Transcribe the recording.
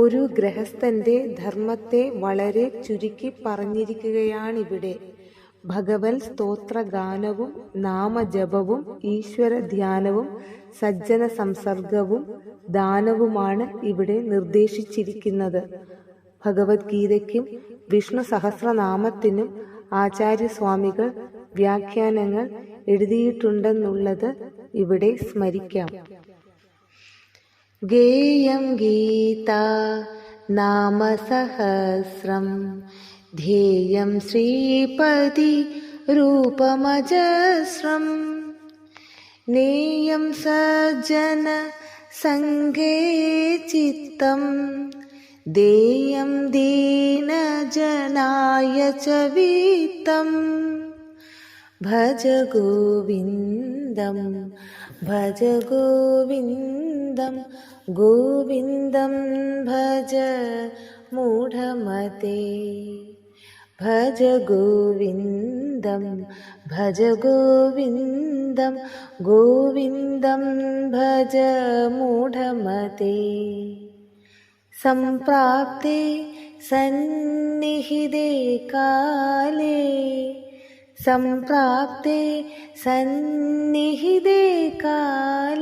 ഒരു ഗൃഹസ്ഥന്റെ ധർമ്മത്തെ വളരെ ചുരുക്കി പറഞ്ഞിരിക്കുകയാണിവിടെ. ഭഗവത് സ്തോത്രഗാനവും നാമജപവും ഈശ്വര ധ്യാനവും സജ്ജന സംസർഗവും ദാനവുമാണ് ഇവിടെ നിർദ്ദേശിച്ചിരിക്കുന്നത്. ഭഗവത്ഗീതയ്ക്കും വിഷ്ണു സഹസ്രനാമത്തിനും ആചാര്യസ്വാമികൾ വ്യാഖ്യാനങ്ങൾ എഴുതിയിട്ടുണ്ടെന്നുള്ളത് ഇവിടെ സ്മരിക്കാം. गेयं गीता नाम सहस्रं। ध्येयं श्रीपदि रूपमजस्रं। नेयं सज्जन सङ्गे चित्तं। देयं दीनजनाय च वित्तम् भज गोविन्दं, भज गोविन्द ഗോവിന്ദം ഗോവിന്ദം ഭജ മൂഢമതേ ഭജ ഗോവിന്ദം ഭജ ഗോവിന്ദം ഗോവിന്ദം ഭജ മൂഢമതേ सम्प्राप्ते सन्निहिते काले सम्प्राप्ते सन्निहिते काले